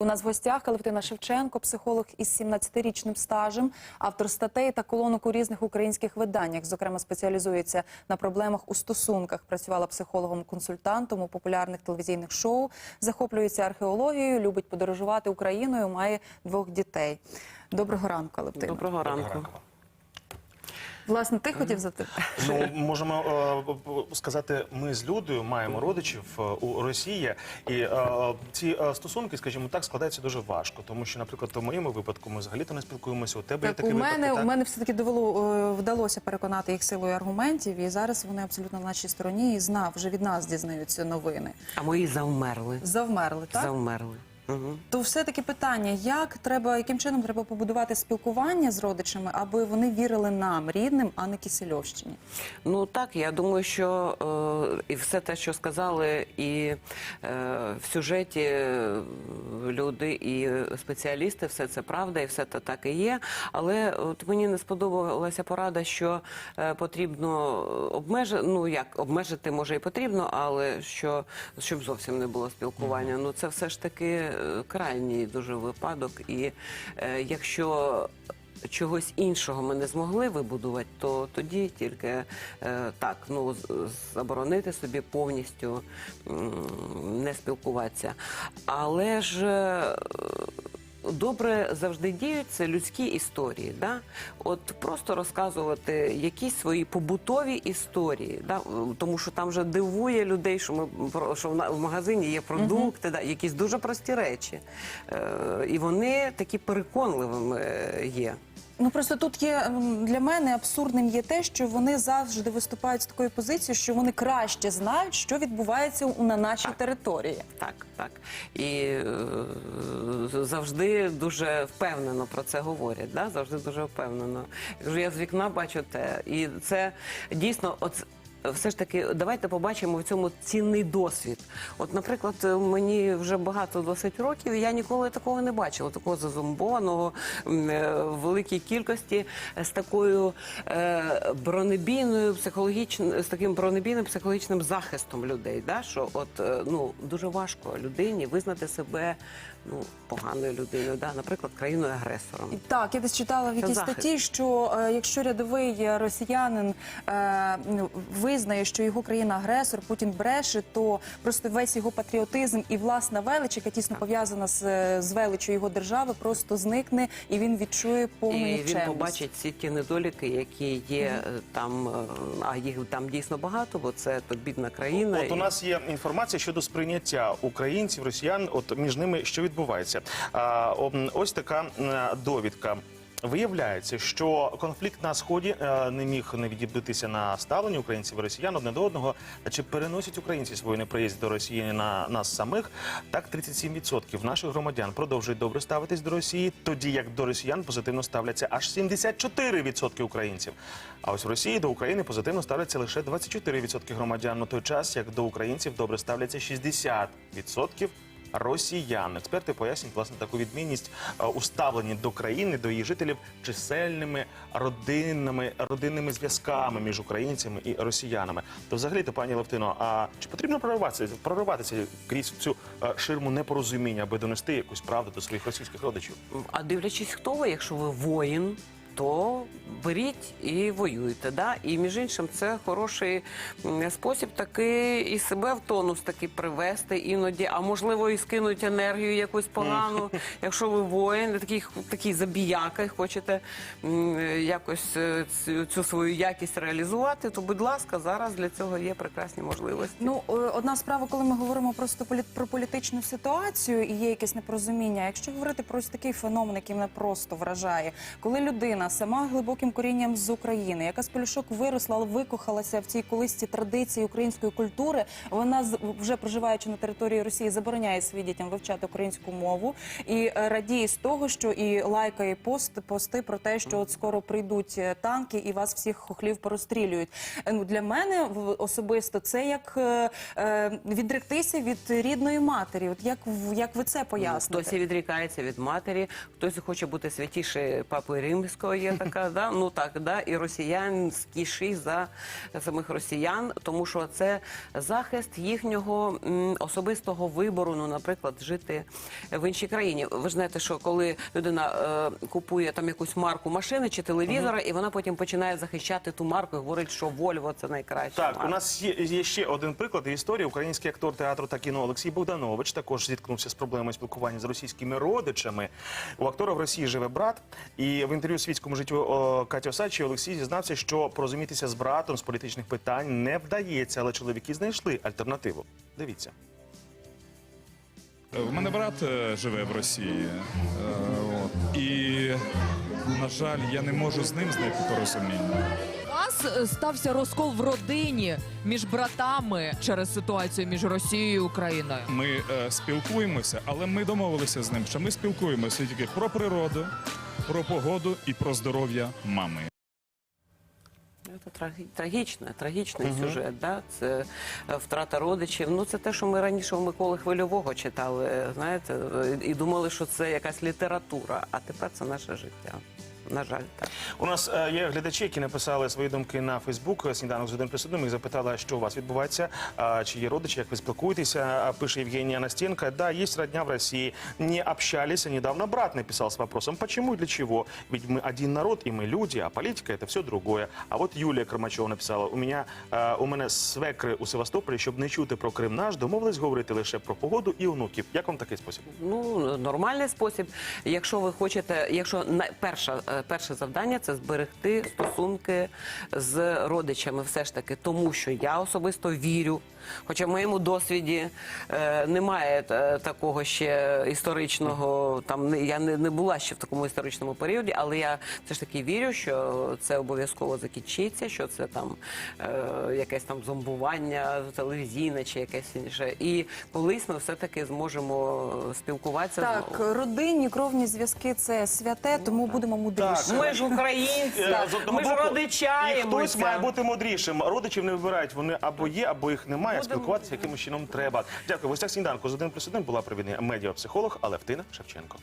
У нас в гостях Алевтина Шевченко, психолог із 17-річним стажем, автор статей та колонок у різних українських виданнях. Зокрема, спеціалізується на проблемах у стосунках. Працювала психологом-консультантом у популярних телевізійних шоу, захоплюється археологією, любить подорожувати Україною, має двох дітей. Доброго ранку, Алевтина. Доброго ранку. Власне, ти хотів за Ну, можемо е, сказати, ми з Людою маємо родичів е, у Росії, і е, ці е, стосунки, скажімо так, складаються дуже важко. Тому що, наприклад, в моєму випадку ми взагалі то не спілкуємося. У тебе є Так, такі у мене випадки, у так? мене все таки довело е, вдалося переконати їх силою аргументів, і зараз вони абсолютно на нашій стороні і знав вже від нас дізнаються новини. А мої завмерли. Завмерли, так? Завмерли. Угу. То все таки питання: як треба, яким чином треба побудувати спілкування з родичами, аби вони вірили нам, рідним, а не Кисельовщині? Ну так, я думаю, що е, і все те, що сказали, і е, в сюжеті е, люди і спеціалісти, все це правда, і все це так і є. Але от мені не сподобалася порада, що е, потрібно обмежити, ну як обмежити може і потрібно, але що щоб зовсім не було спілкування. Ну це все ж таки крайній дуже випадок. І е, якщо чогось іншого ми не змогли вибудувати, то тоді тільки е, так ну заборонити собі повністю м, не спілкуватися. Але ж. е, Добре завжди діють це людські історії, да? от просто розказувати якісь свої побутові історії, да? тому що там вже дивує людей, що ми що в магазині є продукти, да? якісь дуже прості речі, е, і вони такі переконливими е, є. Ну просто тут є для мене абсурдним є те, що вони завжди виступають з такою позицією, що вони краще знають, що відбувається на нашій території. Так, так. І е, завжди дуже впевнено про це говорять. Да? Завжди дуже впевнено. Я кажу, я з вікна бачу те. І це дійсно. От, все ж таки, давайте побачимо в цьому цінний досвід. От, наприклад, мені вже багато досить років, і я ніколи такого не бачила, такого зазомбованого е, в великій кількості е, з такою е, бронебійною психологічною, з таким бронебійним психологічним захистом людей. Да? Що от е, ну дуже важко людині визнати себе ну поганою людиною, да? наприклад, країною агресором. Так, я десь читала в якійсь статті, що е, якщо рядовий росіянин е, ну, визнає, що його країна агресор, Путін бреше, то просто весь його патріотизм і власна велич, яка тісно пов'язана з, е, з величю його держави, просто зникне і він відчує повну І він побачить всі ті недоліки, які є е, там, е, а їх там дійсно багато, бо це то бідна країна. От у нас є інформація щодо сприйняття українців, росіян. От між ними що відбувається. А, ось така довідка. Виявляється, що конфлікт на сході е, не міг не відібитися на ставлення українців і росіян одне до одного. Та чи переносять українці свою неприязнь до Росії на нас самих? Так, 37% наших громадян продовжують добре ставитись до Росії, тоді як до росіян позитивно ставляться аж 74% українців. А ось в Росії до України позитивно ставляться лише 24% громадян. На той час як до українців добре ставляться 60% росіян. Експерти пояснюють власне таку відмінність е, у ставленні до країни, до її жителів чисельними родинними родинними зв'язками між українцями і росіянами. То взагалі, то пані Левтино, а чи потрібно прориватися, прориватися крізь цю е, ширму непорозуміння, аби донести якусь правду до своїх російських родичів? А дивлячись, хто ви, якщо ви воїн, то беріть і воюйте. Да? І між іншим, це хороший спосіб таки і себе в тонус таки привести іноді, а можливо і скинуть енергію якусь погану. Якщо ви воїн, такий, такий забіяка, і хочете якось е, цю, цю свою якість реалізувати, то будь ласка, зараз для цього є прекрасні можливості. Ну, е, одна справа, коли ми говоримо просто про політичну ситуацію і є якесь непорозуміння. Якщо говорити про ось такий феномен, який мене просто вражає, коли людина сама глибоким корінням з України, яка з пелюшок виросла, але викохалася в цій колисці традиції української культури, вона вже проживаючи на території Росії, забороняє своїм дітям вивчати українську мову і е, радіє з того, що і лайкає пост пости про те, що от скоро прийдуть е, танки і вас всіх хохлів порозстрілюють. Е, Ну для мене особисто це як відректися від рідної матері. От як як ви це Ну, поясните? Хтось відрікається від матері, хтось хоче бути святіше папи римського, є така, да? ну так, да? і росіянськіший за самих росіян, тому що це захист їхнього особистого вибору, ну, наприклад, жити в іншій країні. Ви ж знаєте, що коли людина е, купує там якусь марку машини чи телевізора, і вона потім починає захищати ту марку і говорить, що Вольво це найкраще. Так, у нас є, є ще один приклад історії. Український актор театру та кіно Олексій Богданович також зіткнувся з проблемою спілкування з російськими родичами. У актора в Росії живе брат, і в інтерв'ю світському життю о, Каті Олексій зізнався, що порозумітися з братом з політичних питань не вдається, але чоловіки знайшли альтернативу. Дивіться. У мене брат е, живе в Росії. Е. І, на жаль, я не можу з ним знайти порозуміння. Стався розкол в родині між братами через ситуацію між Росією і Україною. Ми е, спілкуємося, але ми домовилися з ним, що ми спілкуємося тільки про природу, про погоду і про здоров'я мами. Це трагічно, трагічний сюжет. Да? Це е, втрата родичів. Ну це те, що ми раніше у Миколи Хвильового читали, е, знаєте, е, і думали, що це якась література, а тепер це наше життя На жаль, так. У нас е, є глядачі, які написали свої думки на Фейсбук е, сніданок з один плюс один. Їх запитали, що у вас відбувається, а, чи є родичі, як ви спілкуєтеся. А, Пише Евгения Настенко. Да, есть родня в России. Не общались, а недавно брат написал с вопросом, почему и для чего. Ведь мы один народ, и мы люди, а политика это все другое. А вот Юлія Кормачова написала: у мене е, у мене свекри у Севастополі, щоб не чути про Крим наш, домовились говорити лише про погоду і онуків. Як вам такий спосіб? Ну, нормальний спосіб. Якщо ви хочете, якщо на- перша, е, перше завдання це зберегти стосунки з родичами, все ж таки, тому що я особисто вірю. Хоча в моєму досвіді е, немає е, такого ще історичного, там я не, не була ще в такому історичному періоді, але я все ж таки вірю, що це обов'язково закінчиться, що це там е, якесь там зомбування телевізійне чи якесь інше. І колись ми все-таки зможемо спілкуватися Так, знову. родинні кровні зв'язки це святе, тому будемо мудріші. Ми ж українці, Е, з одного ми ж боку, І хтось має бути мудрішим. Родичів не вибирають. Вони або є, або їх немає. Будемо- Спілкуватися якимось чином треба. Дякую. В гостях сніданку з один плюс один була провідний медіапсихолог Алевтина Шевченко.